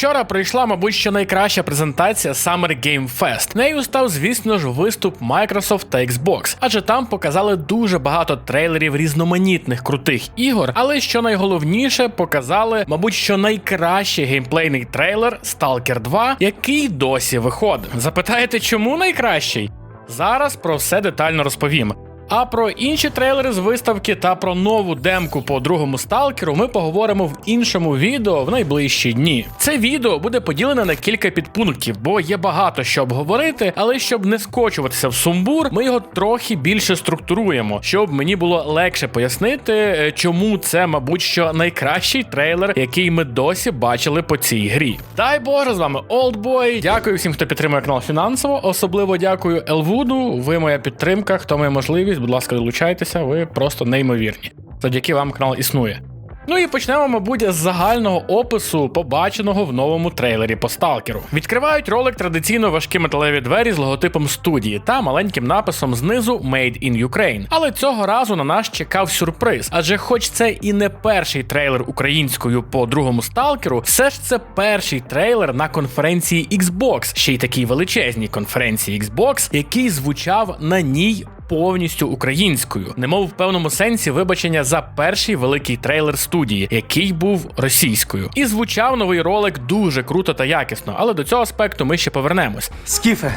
Вчора прийшла, мабуть, що найкраща презентація Summer Game Fest. Нею став, звісно ж, виступ Microsoft та Xbox, адже там показали дуже багато трейлерів різноманітних крутих ігор. Але що найголовніше, показали, мабуть, що найкращий геймплейний трейлер Stalker 2, який досі виходить. Запитаєте, чому найкращий? Зараз про все детально розповім. А про інші трейлери з виставки та про нову демку по другому сталкеру ми поговоримо в іншому відео в найближчі дні. Це відео буде поділене на кілька підпунктів, бо є багато що обговорити, але щоб не скочуватися в сумбур, ми його трохи більше структуруємо, щоб мені було легше пояснити, е, чому це, мабуть, що найкращий трейлер, який ми досі бачили по цій грі. Дай Боже, з вами Олдбой. Дякую всім, хто підтримує канал фінансово. Особливо дякую Елвуду. Ви моя підтримка, хто має можливість будь ласка, долучайтеся, ви просто неймовірні. Завдяки вам канал існує. Ну і почнемо, мабуть, з загального опису, побаченого в новому трейлері по сталкеру. Відкривають ролик традиційно важкі металеві двері з логотипом студії та маленьким написом знизу Made in Ukraine. Але цього разу на нас чекав сюрприз. Адже, хоч це і не перший трейлер українською по другому сталкеру, все ж це перший трейлер на конференції Xbox, ще й такій величезній конференції Xbox, який звучав на ній повністю українською, немов в певному сенсі вибачення за перший великий трейлер студії, який був російською. І звучав новий ролик дуже круто та якісно, але до цього аспекту ми ще повернемось. Скіфе,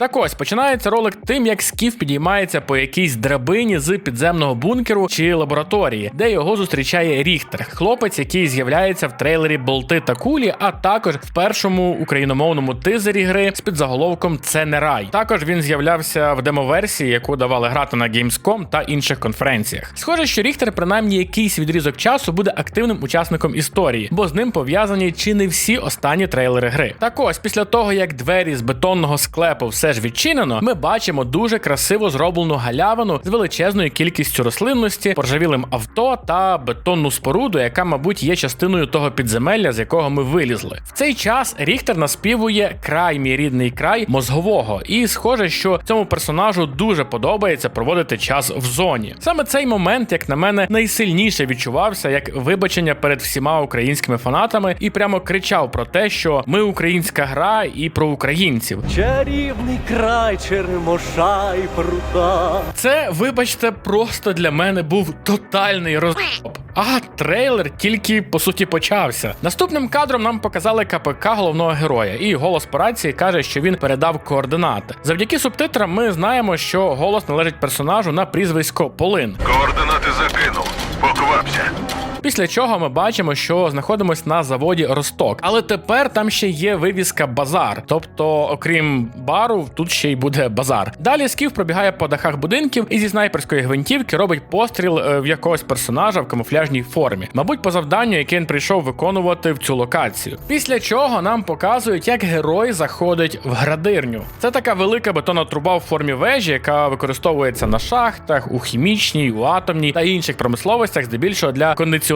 Так ось починається ролик тим, як Скіф підіймається по якійсь драбині з підземного бункеру чи лабораторії, де його зустрічає Ріхтер, хлопець, який з'являється в трейлері Болти та Кулі, а також в першому україномовному тизері гри з підзаголовком Це не рай. Також він з'являвся в демоверсії, яку давали грати на Gamescom та інших конференціях. Схоже, що Ріхтер, принаймні якийсь відрізок часу, буде активним учасником історії, бо з ним пов'язані чи не всі останні трейлери гри. Так ось, після того як двері з бетонного склепу все ж відчинено, ми бачимо дуже красиво зроблену галявину з величезною кількістю рослинності, поржавілим авто та бетонну споруду, яка, мабуть, є частиною того підземелля, з якого ми вилізли. В цей час Ріхтер наспівує край, мій рідний край мозгового, і схоже, що цьому персонажу дуже подобається проводити час в зоні. Саме цей момент, як на мене, найсильніше відчувався як вибачення перед всіма українськими фанатами, і прямо кричав про те, що ми українська гра і про українців. чарівний край черемоша і прута. Це, вибачте, просто для мене був тотальний розб. А трейлер тільки по суті почався. Наступним кадром нам показали КПК головного героя, і голос по рації каже, що він передав координати. Завдяки субтитрам ми знаємо, що голос належить персонажу на прізвисько Полин. Координати закинув. Поквапся. Після чого ми бачимо, що знаходимось на заводі Росток. Але тепер там ще є вивіска базар. Тобто, окрім бару, тут ще й буде базар. Далі Скіф пробігає по дахах будинків і зі снайперської гвинтівки робить постріл е, в якогось персонажа в камуфляжній формі. Мабуть, по завданню, яке він прийшов виконувати в цю локацію. Після чого нам показують, як герой заходить в градирню. Це така велика бетонна труба в формі вежі, яка використовується на шахтах, у хімічній, у атомній та інших промисловостях, здебільшого для кондиціонування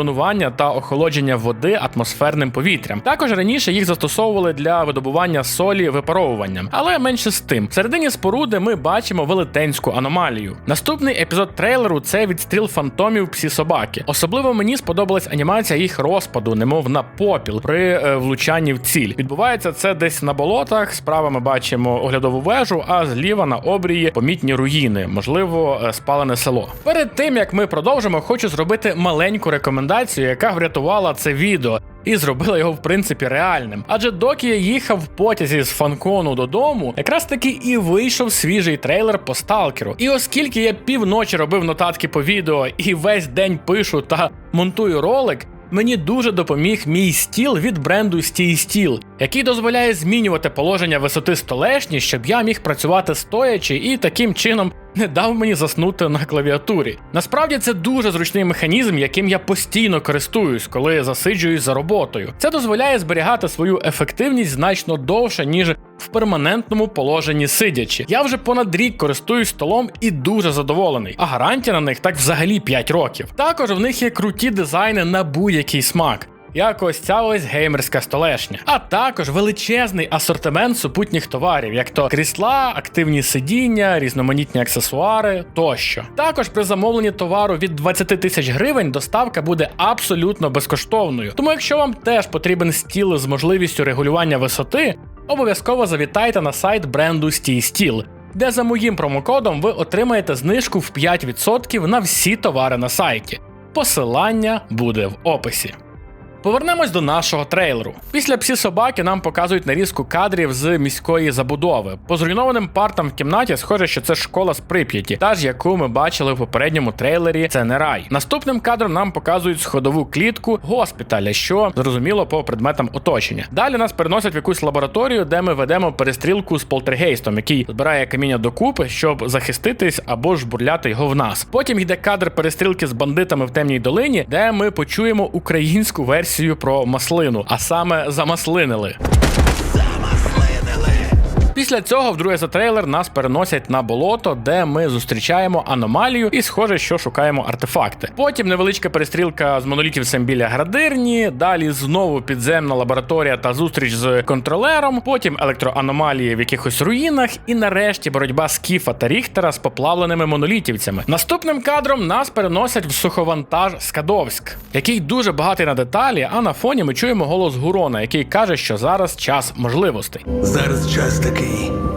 та охолодження води атмосферним повітрям. Також раніше їх застосовували для видобування солі випаровуванням, але менше з тим. Всередині споруди ми бачимо велетенську аномалію. Наступний епізод трейлеру це відстріл фантомів псі собаки. Особливо мені сподобалась анімація їх розпаду, немов на попіл при е, влучанні в ціль. Відбувається це десь на болотах. Справа ми бачимо оглядову вежу, а зліва на обрії помітні руїни, можливо, е, спалене село. Перед тим як ми продовжимо, хочу зробити маленьку рекомендацію, яка врятувала це відео. І зробила його в принципі реальним. Адже доки я їхав в потязі з фанкону додому, якраз таки і вийшов свіжий трейлер по сталкеру. І оскільки я півночі робив нотатки по відео і весь день пишу та монтую ролик. Мені дуже допоміг мій стіл від бренду Стій Стіл, який дозволяє змінювати положення висоти столешні, щоб я міг працювати стоячи і таким чином не дав мені заснути на клавіатурі. Насправді це дуже зручний механізм, яким я постійно користуюсь, коли засиджуюсь за роботою. Це дозволяє зберігати свою ефективність значно довше, ніж в перманентному положенні сидячи. Я вже понад рік користуюсь столом і дуже задоволений. А гарантія на них так взагалі 5 років. Також в них є круті дизайни на будь-який смак. Як ось ця ось геймерська столешня, а також величезний асортимент супутніх товарів, як то крісла, активні сидіння, різноманітні аксесуари тощо. Також при замовленні товару від 20 тисяч гривень доставка буде абсолютно безкоштовною. Тому, якщо вам теж потрібен стіл з можливістю регулювання висоти, обов'язково завітайте на сайт бренду Stee Steel, де за моїм промокодом ви отримаєте знижку в 5% на всі товари на сайті. Посилання буде в описі. Повернемось до нашого трейлеру. Після псі собаки нам показують нарізку кадрів з міської забудови. По зруйнованим партам в кімнаті схоже, що це школа з Прип'яті, та ж яку ми бачили в попередньому трейлері. Це не рай. Наступним кадром нам показують сходову клітку госпіталя, що зрозуміло по предметам оточення. Далі нас переносять в якусь лабораторію, де ми ведемо перестрілку з полтергейстом, який збирає каміння докупи, щоб захиститись або ж бурляти його в нас. Потім йде кадр перестрілки з бандитами в темній долині, де ми почуємо українську версію про маслину, а саме замаслинили. Після цього, вдруге за трейлер, нас переносять на болото, де ми зустрічаємо аномалію і схоже, що шукаємо артефакти. Потім невеличка перестрілка з монолітівцем біля градирні. Далі знову підземна лабораторія та зустріч з контролером. Потім електроаномалії в якихось руїнах. І нарешті боротьба Скіфа та Ріхтера з поплавленими монолітівцями. Наступним кадром нас переносять в суховантаж Скадовськ, який дуже багатий на деталі. А на фоні ми чуємо голос Гурона, який каже, що зараз час можливостей. Зараз час такий. day.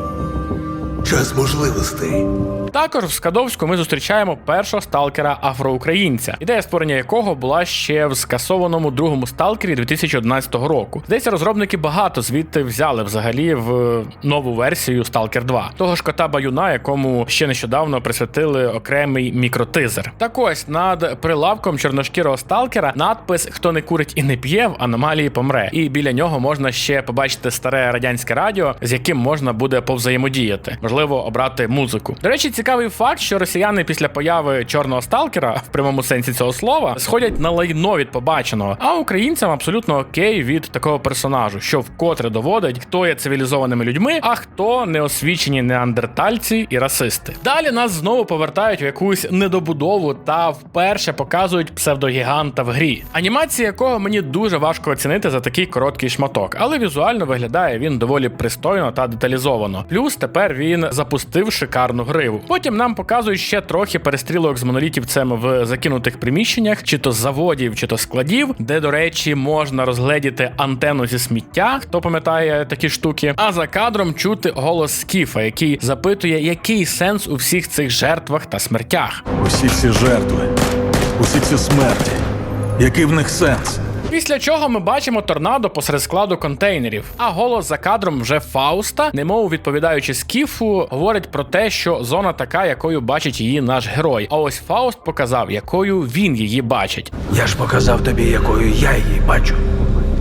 Час можливостей. Також в Скадовську ми зустрічаємо першого сталкера афроукраїнця, ідея створення якого була ще в скасованому другому сталкері 2011 року. Здається, розробники багато звідти взяли взагалі в нову версію Stalker 2. Того ж кота Баюна, якому ще нещодавно присвятили окремий мікротизер. Так ось над прилавком чорношкірого сталкера надпис Хто не курить і не п'є в аномалії помре. І біля нього можна ще побачити старе радянське радіо, з яким можна буде повзаємодіяти, можливо, обрати музику. До речі, цікавий факт, що росіяни після появи чорного сталкера в прямому сенсі цього слова сходять на лайно від побаченого, а українцям абсолютно окей від такого персонажу, що вкотре доводить, хто є цивілізованими людьми, а хто неосвічені неандертальці і расисти. Далі нас знову повертають в якусь недобудову та вперше показують псевдогіганта в грі, анімація якого мені дуже важко оцінити за такий короткий шматок, але візуально виглядає він доволі пристойно та деталізовано. Плюс тепер він запустив шикарну гриву. Потім нам показують ще трохи перестрілок з монолітівцем в закинутих приміщеннях, чи то заводів, чи то складів, де, до речі, можна розгледіти антенну зі сміття, хто пам'ятає такі штуки. А за кадром чути голос Скіфа, який запитує, який сенс у всіх цих жертвах та смертях. Усі ці жертви, усі ці смерті. Який в них сенс? Після чого ми бачимо торнадо посеред складу контейнерів. А голос за кадром вже Фауста, немов відповідаючи скіфу, говорить про те, що зона така, якою бачить її наш герой. А ось Фауст показав, якою він її бачить. Я ж показав тобі, якою я її бачу.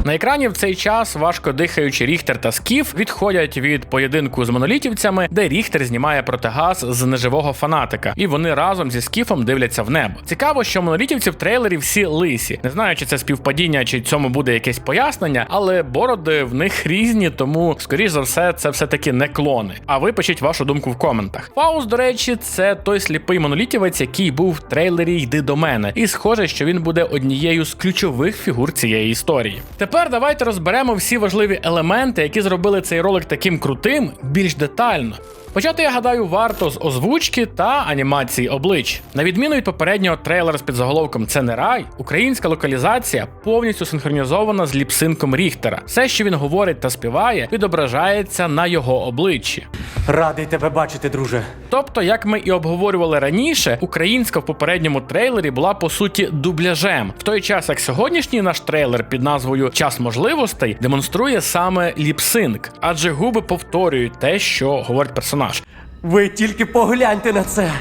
На екрані в цей час важко дихаючи Ріхтер та Скіф відходять від поєдинку з монолітівцями, де Ріхтер знімає протигаз з неживого фанатика, і вони разом зі Скіфом дивляться в небо. Цікаво, що монолітівці в трейлері всі лисі. Не знаю, чи це співпадіння, чи цьому буде якесь пояснення, але бороди в них різні, тому скоріш за все це все таки не клони. А ви пишіть вашу думку в коментах. Фаус, до речі, це той сліпий монолітівець, який був в трейлері Йди до мене, і схоже, що він буде однією з ключових фігур цієї історії. Тепер давайте розберемо всі важливі елементи, які зробили цей ролик таким крутим, більш детально. Почати, я гадаю, варто з озвучки та анімації облич. На відміну від попереднього трейлера з підзаголовком Це не рай, українська локалізація повністю синхронізована з ліпсинком Ріхтера. Все, що він говорить та співає, відображається на його обличчі. Радий тебе бачити, друже. Тобто, як ми і обговорювали раніше, українська в попередньому трейлері була по суті дубляжем, в той час як сьогоднішній наш трейлер під назвою Час можливостей демонструє саме ліпсинк, адже губи повторюють те, що говорить персонаж. Ви тільки погляньте на це.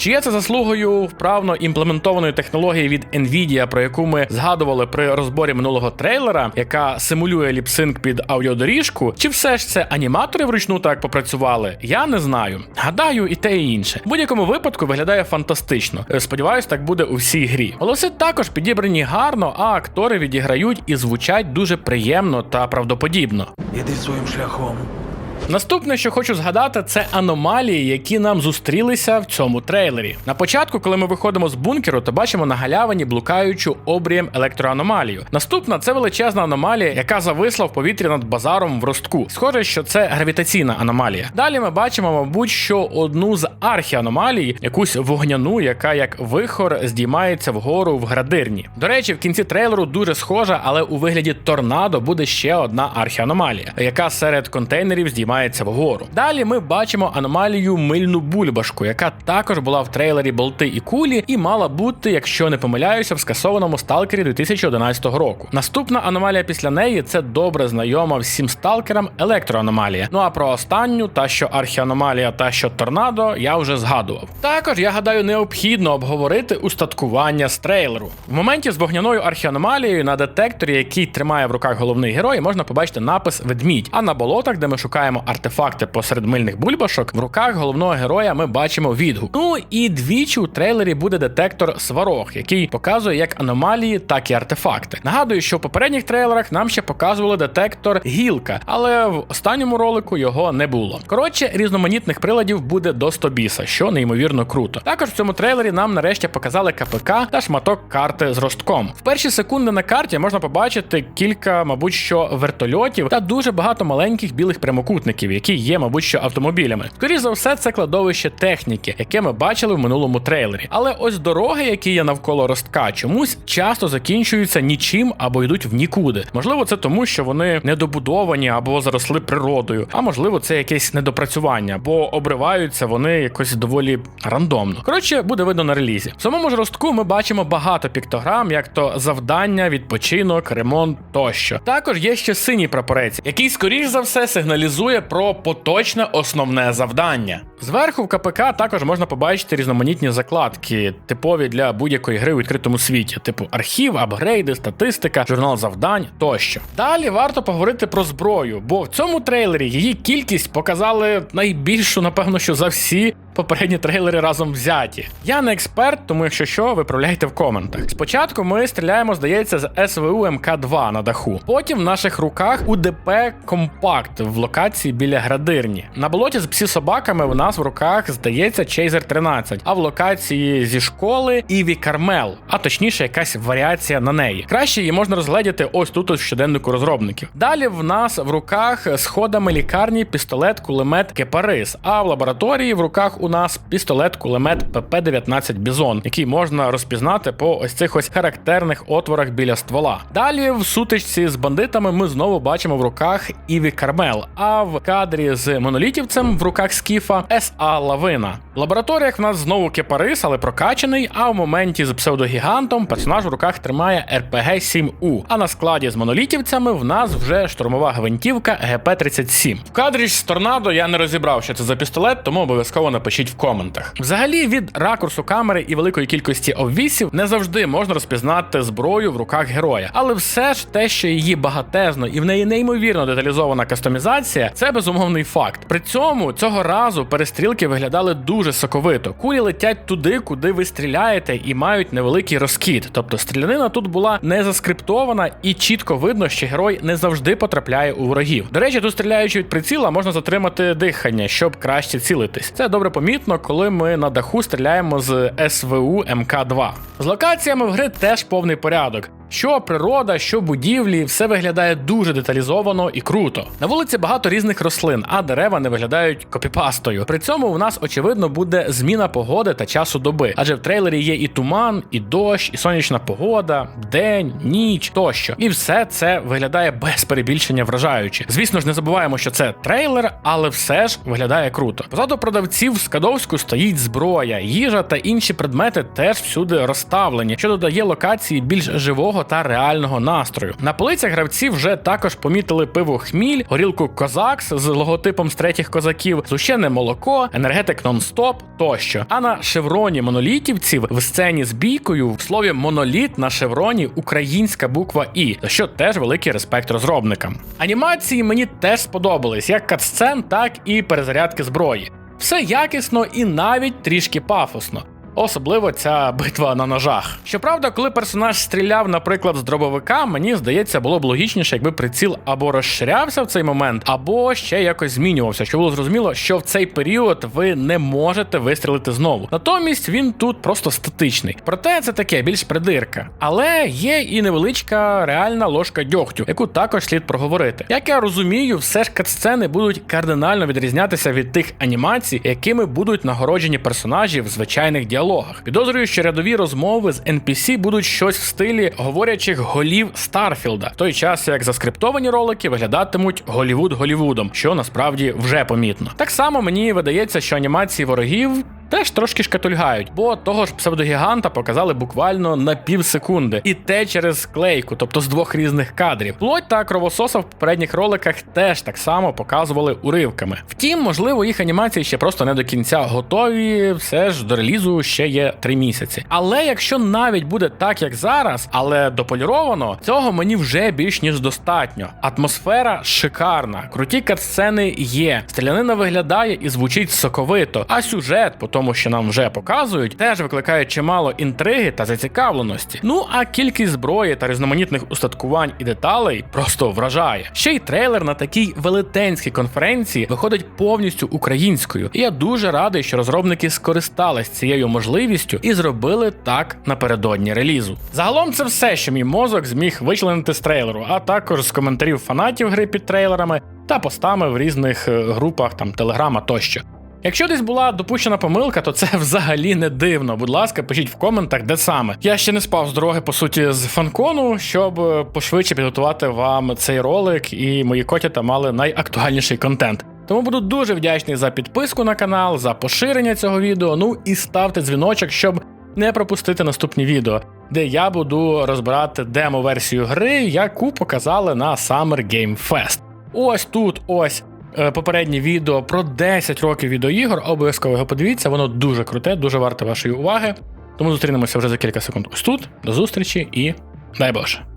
Чи є це заслугою вправно імплементованої технології від Nvidia, про яку ми згадували при розборі минулого трейлера, яка симулює ліпсинк під аудіодоріжку? Чи все ж це аніматори вручну так попрацювали? Я не знаю. Гадаю, і те, і інше. В будь-якому випадку виглядає фантастично. Сподіваюсь, так буде у всій грі. Голоси також підібрані гарно, а актори відіграють і звучать дуже приємно та правдоподібно. Іди своїм шляхом. Наступне, що хочу згадати, це аномалії, які нам зустрілися в цьому трейлері. На початку, коли ми виходимо з бункеру, то бачимо на галявині блукаючу обрієм електроаномалію. Наступна це величезна аномалія, яка зависла в повітрі над базаром в ростку. Схоже, що це гравітаційна аномалія. Далі ми бачимо, мабуть, що одну з архіаномалій, якусь вогняну, яка як вихор здіймається вгору в градирні. До речі, в кінці трейлеру дуже схожа, але у вигляді торнадо буде ще одна архіаномалія, яка серед контейнерів здіймається вгору. Далі ми бачимо аномалію мильну бульбашку, яка також була в трейлері Болти і кулі, і мала бути, якщо не помиляюся, в скасованому сталкері 2011 року. Наступна аномалія після неї це добре знайома всім сталкерам електроаномалія. Ну а про останню, та що архіаномалія, та що торнадо, я вже згадував. Також я гадаю, необхідно обговорити устаткування з трейлеру. В моменті з вогняною архіаномалією на детекторі, який тримає в руках головний герой, можна побачити напис ведмідь. А на болотах, де ми шукаємо артефакти посеред мильних бульбашок, в руках головного героя ми бачимо відгук. Ну і двічі у трейлері буде детектор сварог, який показує як аномалії, так і артефакти. Нагадую, що в попередніх трейлерах нам ще показували детектор гілка, але в останньому ролику його не було. Коротше, різноманітних приладів буде до 100 біса, що неймовірно круто. Також в цьому трейлері нам нарешті показали КПК та шматок карти з ростком. В перші секунди на карті можна побачити кілька, мабуть, що вертольотів та дуже багато маленьких білих прямокутників, які є, мабуть, що автомобілями. Скоріше за все, це кладовище техніки, яке ми бачили в минулому трейлері. Але ось дороги, які є навколо ростка, чомусь часто закінчуються нічим або йдуть в нікуди. Можливо, це тому, що вони недобудовані або заросли природою, а можливо, це якесь недопрацювання, бо обриваються вони якось доволі рандомно. Коротше, буде видно на релізі. В самому ж ростку ми бачимо багато піктограм, як то завдання, відпочинок, ремонт тощо. Також є ще синій прапорець, який, скоріш за все, сигналізує про поточне основне завдання. Зверху в КПК також можна побачити різноманітні закладки, типові для будь-якої гри у відкритому світі, типу архів, апгрейди, статистика, журнал завдань тощо. Далі варто поговорити про зброю, бо в цьому трейлері її кількість показали найбільшу, напевно, що за всі. Попередні трейлери разом взяті. Я не експерт, тому якщо що, виправляйте в коментах. Спочатку ми стріляємо, здається, з СВУ МК-2 на даху. Потім в наших руках УДП Компакт в локації біля градирні. На болоті з псі собаками в нас в руках здається Чейзер 13, а в локації зі школи Іві Кармел, а точніше, якась варіація на неї. Краще її можна розгледіти ось тут в щоденнику розробників. Далі в нас в руках сходами лікарні пістолет кулемет Кепарис, а в лабораторії в руках у нас пістолет кулемет ПП-19 Бізон, який можна розпізнати по ось цих ось характерних отворах біля ствола. Далі в сутичці з бандитами ми знову бачимо в руках Іві Кармел, а в кадрі з монолітівцем в руках Скіфа СА Лавина. В лабораторіях в нас знову кепарис, але прокачаний. А в моменті з псевдогігантом персонаж в руках тримає РПГ 7 у А на складі з монолітівцями в нас вже штурмова гвинтівка ГП-37. В кадрі з торнадо я не розібрав, що це за пістолет, тому обов'язково напишіть в коментах. Взагалі, від ракурсу камери і великої кількості обвісів не завжди можна розпізнати зброю в руках героя, але все ж те, що її багатезно і в неї неймовірно деталізована кастомізація, це безумовний факт. При цьому цього разу перестрілки виглядали дуже соковито. Кулі летять туди, куди ви стріляєте, і мають невеликий розкид. Тобто стрілянина тут була не заскриптована, і чітко видно, що герой не завжди потрапляє у ворогів. До речі, тут стріляючи від приціла, можна затримати дихання, щоб краще цілитись. Це добре помітно, коли ми на даху стріляємо з СВУ МК-2. З локаціями в гри теж повний порядок. Що природа, що будівлі, все виглядає дуже деталізовано і круто. На вулиці багато різних рослин, а дерева не виглядають копіпастою. При цьому у нас очевидно буде зміна погоди та часу доби, адже в трейлері є і туман, і дощ, і сонячна погода, день, ніч тощо. І все це виглядає без перебільшення вражаюче. Звісно ж, не забуваємо, що це трейлер, але все ж виглядає круто. Позаду продавців в Скадовську стоїть зброя, їжа та інші предмети теж всюди розставлені, що додає локації більш живого та реального настрою. На полицях гравці вже також помітили пиво хміль, горілку Козакс з логотипом з третіх козаків, зущене молоко, енергетик нон-стоп тощо. А на шевроні монолітівців в сцені з бійкою в слові моноліт на шевроні українська буква І, за що теж великий респект розробникам. Анімації мені теж сподобались, як катсцен, так і перезарядки зброї. Все якісно і навіть трішки пафосно. Особливо ця битва на ножах. Щоправда, коли персонаж стріляв, наприклад, з дробовика, мені здається, було б логічніше, якби приціл або розширявся в цей момент, або ще якось змінювався, що було зрозуміло, що в цей період ви не можете вистрілити знову. Натомість він тут просто статичний. Проте це таке більш придирка. Але є і невеличка реальна ложка дьогтю, яку також слід проговорити. Як я розумію, все ж катсцени будуть кардинально відрізнятися від тих анімацій, якими будуть нагороджені персонажі в звичайних діалогах. Підозрюю, що рядові розмови з NPC будуть щось в стилі говорячих голів Старфілда, в той час як заскриптовані ролики виглядатимуть Голівуд Голівудом, що насправді вже помітно. Так само мені видається, що анімації ворогів. Теж трошки шкатульгають, бо того ж псевдогіганта показали буквально на пів секунди, і те через клейку, тобто з двох різних кадрів. Плоть та кровососа в попередніх роликах теж так само показували уривками. Втім, можливо, їх анімації ще просто не до кінця готові. Все ж до релізу ще є три місяці. Але якщо навіть буде так, як зараз, але дополіровано, цього мені вже більш ніж достатньо. Атмосфера шикарна, круті катсцени є. Стрілянина виглядає і звучить соковито, а сюжет, по тому, що нам вже показують, теж викликає чимало інтриги та зацікавленості. Ну а кількість зброї та різноманітних устаткувань і деталей просто вражає. Ще й трейлер на такій велетенській конференції виходить повністю українською. І я дуже радий, що розробники скористались цією можливістю і зробили так напередодні релізу. Загалом це все, що мій мозок зміг вичленити з трейлеру, а також з коментарів фанатів гри під трейлерами та постами в різних е, групах там Телеграма тощо. Якщо десь була допущена помилка, то це взагалі не дивно. Будь ласка, пишіть в коментах, де саме. Я ще не спав з дороги, по суті, з фанкону, щоб е, пошвидше підготувати вам цей ролик, і мої котята мали найактуальніший контент. Тому буду дуже вдячний за підписку на канал, за поширення цього відео. Ну і ставте дзвіночок, щоб не пропустити наступні відео, де я буду розбирати демо-версію гри, яку показали на Summer Game Fest. Ось тут ось попереднє відео про 10 років відеоігор. Обов'язково його подивіться, воно дуже круте, дуже варте вашої уваги. Тому зустрінемося вже за кілька секунд ось тут. До зустрічі і дай Боже.